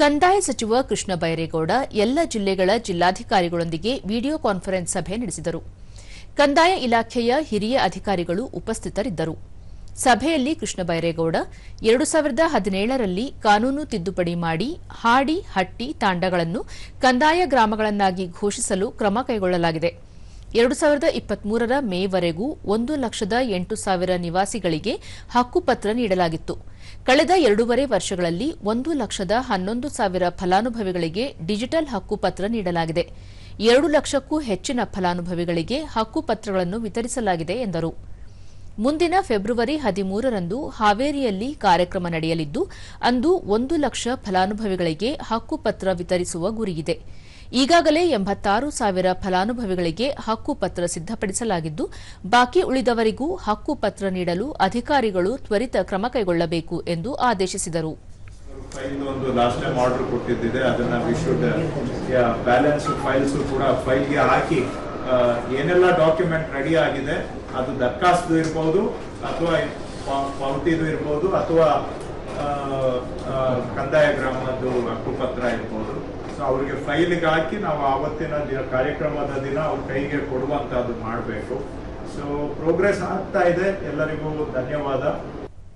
ಕಂದಾಯ ಸಚಿವ ಕೃಷ್ಣ ಬೈರೇಗೌಡ ಎಲ್ಲ ಜಿಲ್ಲೆಗಳ ಜಿಲ್ಲಾಧಿಕಾರಿಗಳೊಂದಿಗೆ ವಿಡಿಯೋ ಕಾನ್ಫರೆನ್ಸ್ ಸಭೆ ನಡೆಸಿದರು. ಕಂದಾಯ ಇಲಾಖೆಯ ಹಿರಿಯ ಅಧಿಕಾರಿಗಳು ಉಪಸ್ಥಿತರಿದ್ದರು. ಸಭೆಯಲ್ಲಿ ಕೃಷ್ಣ ಬೈರೇಗೌಡ, ಎರಡು ಸಾವಿರದ ಹದಿನೇಳರಲ್ಲಿ ಕಾನೂನು ತಿದ್ದುಪಡಿ ಮಾಡಿ ಹಾಡಿ, ಹಟ್ಟಿ ತಾಂಡಗಳನ್ನು ಕಂದಾಯ ಗ್ರಾಮಗಳನ್ನಾಗಿ ಘೋಷಿಸಲು ಕ್ರಮ ಕೈಗೊಳ್ಳಲಾಗಿದೆ. ಎರಡು ಸಾವಿರದ ಇಪ್ಪತ್ಮೂರರ ಮೇವರೆಗೂ ಒಂದು ಲಕ್ಷದ ಎಂಟು ಸಾವಿರ ನಿವಾಸಿಗಳಿಗೆ ಹಕ್ಕುಪತ್ರ ನೀಡಲಾಗಿತ್ತು. ಕಳೆದ ಎರಡೂವರೆ ವರ್ಷಗಳಲ್ಲಿ ಒಂದು ಲಕ್ಷದ ಹನ್ನೊಂದು ಸಾವಿರ ಫಲಾನುಭವಿಗಳಿಗೆ ಡಿಜಿಟಲ್ ಹಕ್ಕುಪತ್ರ ನೀಡಲಾಗಿದೆ. ಎರಡು ಲಕ್ಷಕ್ಕೂ ಹೆಚ್ಚಿನ ಫಲಾನುಭವಿಗಳಿಗೆ ಹಕ್ಕುಪತ್ರಗಳನ್ನು ವಿತರಿಸಲಾಗಿದೆ ಎಂದರು. ಮುಂದಿನ ಫೆಬ್ರವರಿ ಹದಿಮೂರರಂದು ಹಾವೇರಿಯಲ್ಲಿ ಕಾರ್ಯಕ್ರಮ ನಡೆಯಲಿದ್ದು, ಅಂದು ಒಂದು ಲಕ್ಷ ಫಲಾನುಭವಿಗಳಿಗೆ ಹಕ್ಕುಪತ್ರ ವಿತರಿಸುವ ಗುರಿಯಿದೆ. ಈಗಾಗಲೇ ಎಂಬತ್ತಾರು ಸಾವಿರ ಫಲಾನುಭವಿಗಳಿಗೆ ಹಕ್ಕುಪತ್ರ ಸಿದ್ದಪಡಿಸಲಾಗಿದ್ದು ಬಾಕಿ ಉಳಿದವರಿಗೂ ಹಕ್ಕುಪತ್ರ ನೀಡಲು ಅಧಿಕಾರಿಗಳು ತ್ವರಿತ ಕ್ರಮ ಕೈಗೊಳ್ಳಬೇಕು ಎಂದು ಆದೇಶಿಸಿದರು. ಒಂದು ಲಾಸ್ಟ್ ಟೈಮ್ ಆರ್ಡರ್ ಕೊಟ್ಟಿದ್ದಿದೆ. ಅದನ್ನ ವಿ ಶುಡ್ ಬ್ಯಾಲೆನ್ಸ್ ಫೈಲ್ಸ್ ಕೂಡ ಫೈಲ್ಗೆ ಹಾಕಿ ಏನೆಲ್ಲ ಡಾಕ್ಯುಮೆಂಟ್ ರೆಡಿ ಆಗಿದೆ, ಅದು ದರ್ಖಾಸ್ತು ಇರ್ಬೋದು, ಅಥವಾ ಪಾವತಿದು ಇರ್ಬೋದು, ಅಥವಾ ಕಂದಾಯ ಗ್ರಾಮದ್ದು ಹಕ್ಕುಪತ್ರ ಇರ್ಬೋದು. ಸೊ ಅವ್ರಿಗೆ ಫೈಲ್ಗೆ ಹಾಕಿ ನಾವು ಆವತ್ತಿನ ದಿನ ಕಾರ್ಯಕ್ರಮದ ದಿನ ಅವ್ರ ಕೈಗೆ ಕೊಡುವಂಥದ್ದು ಮಾಡಬೇಕು. ಸೊ ಪ್ರೋಗ್ರೆಸ್ ಆಗ್ತಾ ಇದೆ. ಎಲ್ಲರಿಗೂ ಧನ್ಯವಾದ.